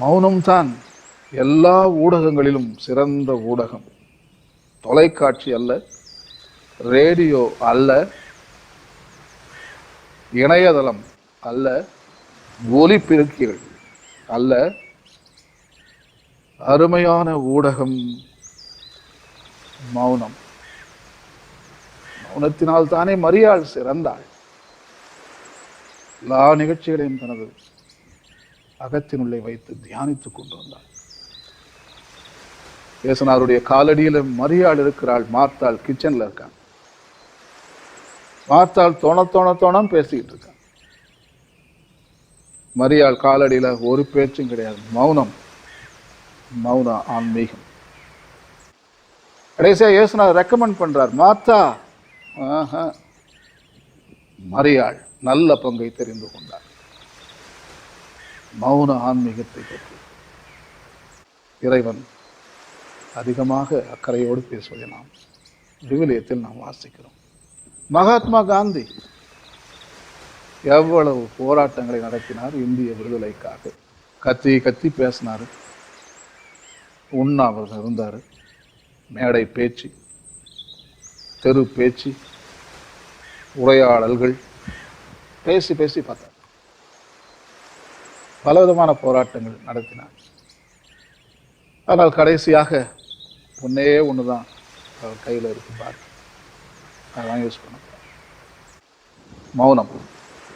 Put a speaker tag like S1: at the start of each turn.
S1: மௌனம்தான் எல்லா ஊடகங்களிலும் சிறந்த ஊடகம். தொலைக்காட்சி அல்ல ரேடியோ அல்ல இணையதளம் அல்ல ஒலிபெருக்கிகள் அல்ல அருமையான ஊடகம் மௌனம். மௌனத்தினால் தானே மரியாள் சிறந்தாள். எல்லா நிகழ்ச்சிகளையும் தனது அகத்தினுள்ளே வைத்து தியானித்துக் கொண்டு வந்தார் இயேசுனாருடைய காலடியில மரியாள் இருக்கிறாள் மார்த்தாள் கிச்சன்ல இருக்கான் மார்த்தாள் தோண தோண தோணம் பேசிக்கிட்டு இருக்கான் மரியாள் காலடியில ஒரு பேச்சும் கிடையாது. மௌனம். மௌன ஆன்மீகம். கடைசியா இயேசுனார் ரெக்கமெண்ட் பண்றார் மாத்தா மரியாள் நல்ல பங்கை தெரிந்து கொண்டார். மௌன ஆன்மீகத்தை பற்றி. இறைவன் அதிகமாக அக்கறையோடு பேசுவதை நாம் விவிலியத்தில் நாம் வாசிக்கிறோம். மகாத்மா காந்தி எவ்வளவு போராட்டங்களை நடத்தினார் இந்திய விடுதலைக்காக. கத்தி கத்தி பேசினார். உண்ணாவிரதம் இருந்தார். மேடை பேச்சு தெரு பேச்சு உரையாடல்கள் பேசி பேசி பார்த்தார். பலவிதமான போராட்டங்கள் நடத்தினார். ஆனால் கடைசியாக ஒன்னே ஒன்று தான் அவர் கையில் இருக்கு பார். அதான் யூஸ் பண்ண மௌனம்.